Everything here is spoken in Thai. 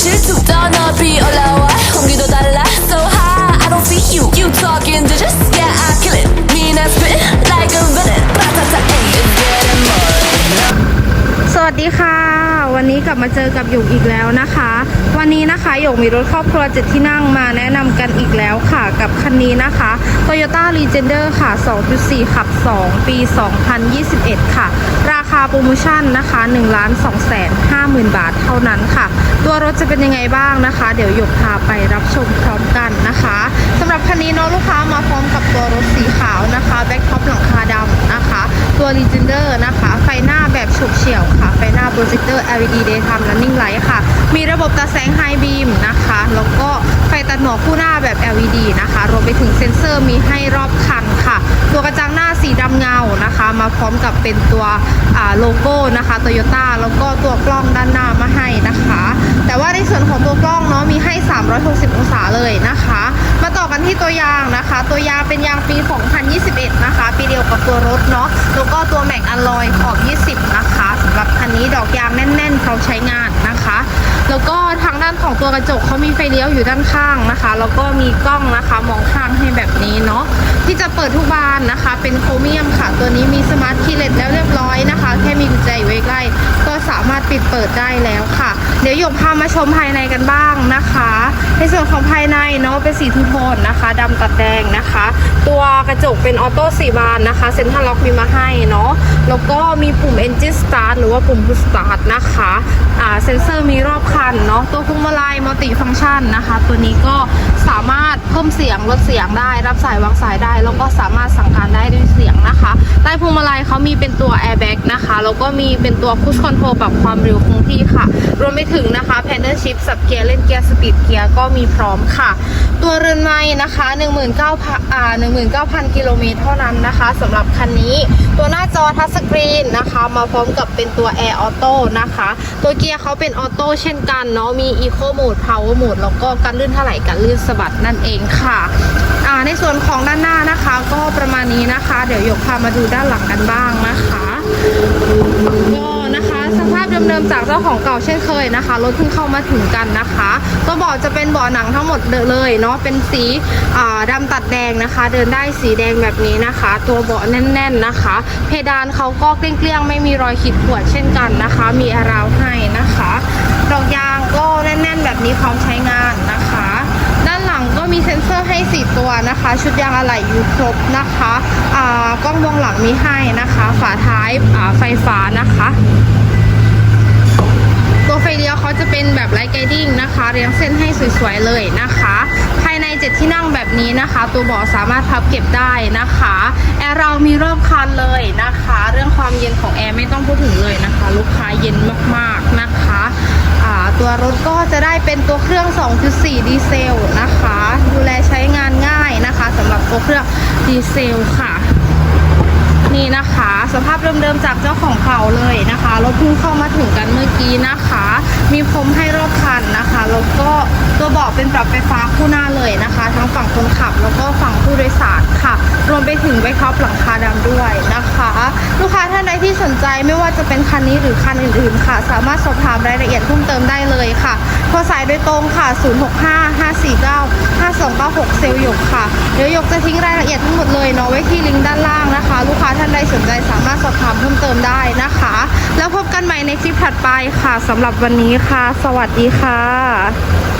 질투 떠나 비 올라와 공기도 달라 so high I don't see you you talking to just yeah I kill it mean I spit like a villain 바타타 ay it's getting more สวัสดีค่ะ วันนี้กลับมาเจอกับหยกอีกแล้วนะคะ วันนี้นะคะหยกมีรถครอบครัวเจ็ดที่นั่งมาแนะนำกันอีกแล้วค่ะกับคันนี้นะคะ Toyota Legender ค่ะ 2.4 ขับ 2 ปี 2021 ค่ะราาโปรโมชั่นนะคะ1 2 5 0 0 0 0 บาทเท่านั้นค่ะ ตัวรถจะเป็นยังไงบ้างนะคะ เดี๋ยวหยกพาไปรับชมพร้อมกันนะคะสำหรับคันนี้เนาะลูกค้ามาพร้อมกับตัวรถสีขาวนะคะแบ็คท็อปหลังคาดำนะคะ ตัว Legender นะคะ ไฟหน้าแบบฉุกเฉี่ยวค่ะ ไฟหน้าโปรเจคเตอร์ LED Daytime Running Light ค่ะ มีระบบตาแสง High Beam นะคะแล้วก หมอกคู่หน้าแบบ LED นะคะ รวมไปถึงเซ็นเซอร์มีให้รอบคันค่ะ ตัวกระจังหน้าสีดำเงานะคะ มาพร้อมกับเป็นตัวโลโก้นะคะโตโยต้าแล้วก็ตัวกล้องด้านหน้ามาให้นะคะ แต่ว่าในส่วนของตัวกล้องเนาะมีให้ 360 องศาเลยนะคะ มาต่อกันที่ตัวยางนะคะ ตัวยางเป็นยางปี 2021 นะคะ ปีเดียวกับตัวรถเนาะแล้วก็ตัวแม็กอลลอยขอบ 20 นะคะสำหรับคันนี้ดอกยางแน่น ๆ พร้อมใช้งานนะคะ แล้วก็ ด้านของตัวกระจกเขามีไฟเลี้ยวอยู่ด้านข้างนะคะแล้วก็มีกล้องนะคะมองข้างให้แบบนี้เนาะที่จะเปิดทุกบานนะคะ เป็นโครเมียมค่ะ ตัวนี้มีสมาร์ทคีย์เลสแล้วเรียบร้อยนะคะ แค่มีกุญแจอยู่ใกล้ก็สามารถปิดเปิดได้แล้วค่ะ เดี๋ยวหยกพามาชมภายในกันบ้างนะคะ ในส่วนของภายในเนาะเป็นสีทูโทนนะคะดำตัดแดงนะคะ ตัวกระจกเป็นออโต้สี่บานนะคะเซ็นทรัลล็อกมีมาให้เนาะแล้วก็มีปุ่ม Engine Start หรือว่าปุ่ม Push Start นะคะอ่าเซ็นเซอร์มีรอบคันเนาะตัวพวงมาลัยมัลติฟัง c t ชันนะคะ ตัวนี้ก็สามารถเพิ่มเสียงลดเสียงได้ รับสายวางสายได้ แล้วก็สามารถสั่งการได้ด้วยเสียงนะคะ ใต้พวงมาลัยเขามีเป็นตัว Airbag นะคะแล้วก็มีเป็นตัว Cruise Control ปรับความเร็วคงที่ค่ะรวมไปถึงนะคะ Paddle Shift สับเกียร์เล่นเกียร์สปีดเกียร์ก็มีพร้อมค่ะ ตัวเรือนไม้นะคะ19,000อ่า19,000 กิโลเมตรเท่านั้นนะคะสำหรับคันนี้ ตัวหน้าจอทัชสกรีนนะคะ มาพร้อมกับเป็นตัว Air Auto นะคะ ตัวเกียร์เขาเป็นออโต้เช่นกันเนาะมี Eco Mode Power Mode แล้วก็การลื่นเท่าไหร่การลื่นสะบัดนั่นเองค่ะในส่วนของด้านหน้านะคะก็ประมาณนี้นะคะ เดี๋ยวยกพามาดูด้านหลังกันบ้างนะคะก็นะคะ สภาพเดิมๆจากเจ้าของเก่าเช่นเคยนะคะรถเพิ่งเข้ามาถึงกันนะคะตัวเบาะจะเป็นเบาะหนังทั้งหมดเลยเนาะเป็นสีอ่าดำตัดแดงนะคะ เดินได้สีแดงแบบนี้นะคะ ตัวเบาะแน่น ๆนะคะ เพดานเขาก็เกลี้ยงๆไม่มีรอยขีดข่วนเช่นกันนะคะ มีอาราวให้นะคะดอกยางก็แน่น ๆ แบบนี้พร้อมใช้งานนะคะ ด้านหลังก็มีเซ็นเซอร์ให้ 4 ตัวนะคะ ชุดยางอะไหล่อยู่ครบนะคะอ่ากล้องมองหลังมีให้นะคะ ฝาท้ายาไฟฟ้านะคะ ตัวไฟเลี้ยวเขาจะเป็นแบบไลท์ไกดิ้งนะคะเรียงเส้นให้สวยๆเลยนะคะ ภายในเจ็ดที่นั่งแบบนี้นะคะ ตัวเบาะสามารถพับเก็บได้นะคะแอร์เรามีรอบคันเลยนะคะ เรื่องความเย็นของแอร์ไม่ต้องพูดถึงเลยนะคะ ลูกค้าเย็นมากๆนะคะตัวรถก็จะได้เป็นตัวเครื่อง 2.4 ดีเซลนะคะ ดูแลใช้งานง่ายนะคะสำหรับตัวเครื่องดีเซลค่ะ ภาพเดิมๆจากเจ้าของเขาเลยนะคะรถเพิ่งเข้ามาถึงกันเมื่อกี้นะคะ มีพรมให้รอบคันนะคะ เป็นปรับไฟฟ้าคู่หน้าเลยนะคะ ทั้งฝั่งคนขับแล้วก็ฝั่งผู้โดยสารค่ะ รวมไปถึงไวครอบหลังคาดำด้วยนะคะ ลูกค้าท่านใดที่สนใจไม่ว่าจะเป็นคันนี้หรือคันอื่นๆค่ะ สามารถสอบถามรายละเอียดเพิ่มเติมได้เลยค่ะโทรสายโดยตรงค่ะ 065 549 5296 เซลล์หยกค่ะ เดี๋ยวหยกจะทิ้งรายละเอียดทั้งหมดเลยเนาะไว้ที่ลิงก์ด้านล่างนะคะ ลูกค้าท่านใดสนใจสามารถสอบถามเพิ่มเติมได้นะคะ แล้วพบกันใหม่ในคลิปถัดไปค่ะสำหรับวันนี้ค่ะ สวัสดีค่ะ